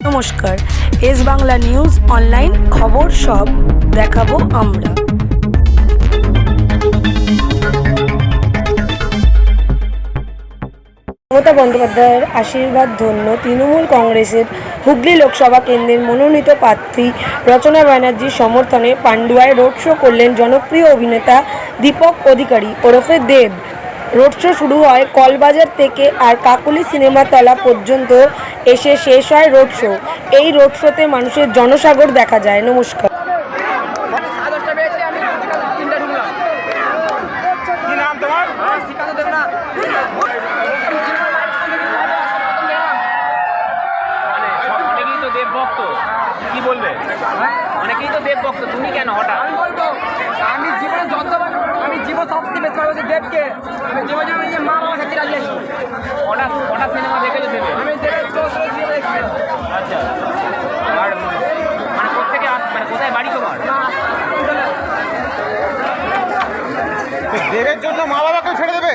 নমস্কার, S Bangla news online খবর সব দেখাবো আমরা। মমতা বন্দ্যোপাধ্যায়ের আশীর্বাদ, ধন্য তৃণমূল কংগ্রেসের হুগলি লোকসভা কেন্দ্রের মনোনীত প্রার্থী রচনা ব্যানার্জির সমর্থনে পান্ডুয়ায় রোড শো করলেন জনপ্রিয় অভিনেতা দীপক অধিকারী, ওরফে দেব। রোড শো শুরু হয় কলবাজার থেকে আর কাকুলি সিনেমাতলা পর্যন্ত এসে শেষ হয় রোড শো। এই রোড শোতে মানুষের জনসাগর দেখা যায়। নমস্কার। কি বলবে? অনেকেই তো দেব ভক্ত। তুমি কেন হঠাৎ? আমি বলব আমি জীবনে যতবার আমি জীবন সবচেয়ে বেশি ভালোবাসি দেবকে। আমি জীবনে আমি মা বাবা সাথে রাজি আছি কটা কটা সিনেমা দেখেছ দেবে আমি দেবের চোখ সিনেমা দেখছি কোথায় বাড়ি দেবের জন্য মা বাবাকেও ছেড়ে দেবে?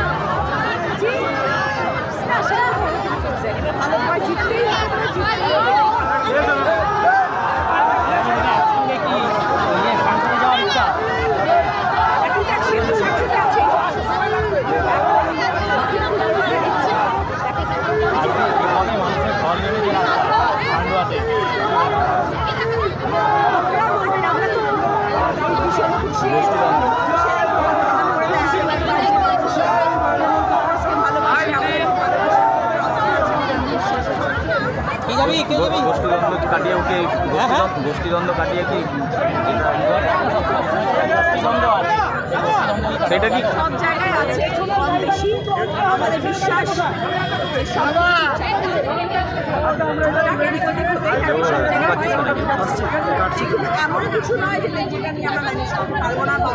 জি, না, সেটা ভালো করছে। এটা ভালো করে জিততেই হবে, জিততেই হবে। ঠিক আছে, একসাথে আছি। আপনারা বলবেন, আমরা তো ভীষণ খুশি। আশীর্বাদ পাই। কংগ্রেসকে ভালোবাসি, আমাদের গোষ্ঠীদ্বন্দ্ব কাটিয়ে ওকে গোষ্ঠীদ্বন্দ্ব কাটিয়ে কি সেটা কি? সব জায়গায় আছে। বেশি আমাদের বিশ্বাস। এমন কিছু নয় যে যেটা নিয়ে আমরা ম্যানেজ করতে পারব না বা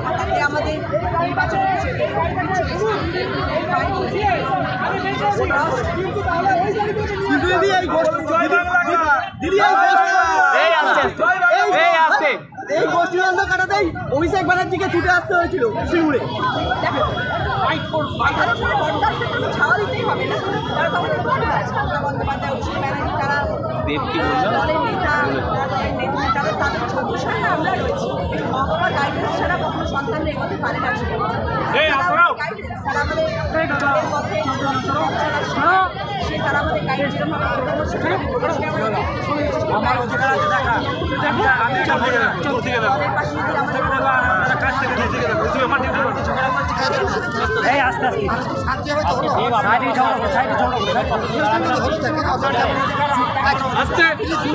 আমাদের নির্বাচন এই আসতে এই আসতে এই গোষ্ঠীদ্বন্দ্ব কাটাতেই অভিষেক ব্যানার্জিকে ছুটে আসতে হয়েছিল সিঙ্গুরে দেব কি বলল দলের নেতা দলের নেত্রী তারা তাদের ছবি সামনে আমরা রয়েছি মা বাবার গাইডেন্স ছাড়া কখনো সন্তানরা এগোতে পারে না আমাদের এর পথে সে তারা আমাদের গাইড যেরকম আমার অধিকার আছে দেখা দলের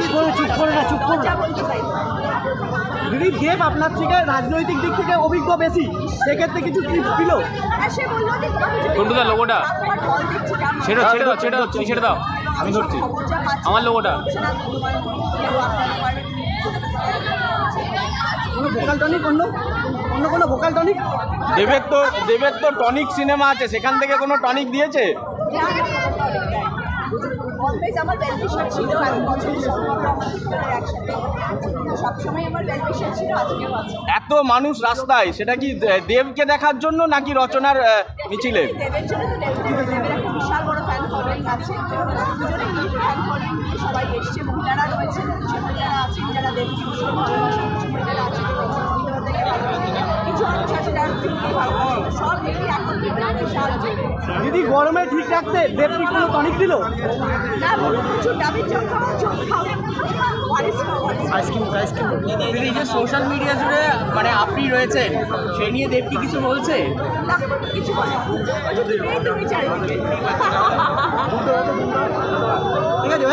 পাশে যদি আমরা যা চাই দেব আপনার থেকে রাজনৈতিক দিক থেকে অভিজ্ঞ বেশি সেক্ষেত্রে কিছু টিপস দিল? হ্যাঁ, যদি কোনটা লোগোটা? ছেড়ে ছেড়ে দাও ছেড়ে দাও তুমি ছেড়ে দাও। আমি ধরছি। আমার লোগোটা। কোনো ভোকাল টনিক অন্য? অন্য কোনো ভোকাল টনিক দেবের তো দেবের তো টনিক সিনেমা আছে সেখান থেকে কোনো টনিক দিয়েছে? অলওয়েজ আমার ছিল এত বছর একসাথে সবসময় আমার ছিল আজকেও আছে। এত মানুষ রাস্তায় সেটা কি দেবকে দেখার জন্য নাকি রচনার মিছিলে? দেবের জন্য তো দেবের একটা বিশাল বড় ফ্যান ফলোয়িং আছে দুজনেই মিলে ফ্যান ফলোয়িং নিয়ে সবাই এসছে মহিলারা রয়েছে কিছু মহিলারা আছেন যারা দেবকে ভীষণ ভালোবাসেন কিছু মহিলারা আছেন। দিদি গরমে ঠিক রাখতে দেব কোনো টনিক দিল? দিদি যে সোশ্যাল মিডিয়া জুড়ে মানে আপনি রয়েছেন সে নিয়ে দেব কি কিছু বলছে? কিছু চারিদিকে ঠিক আছে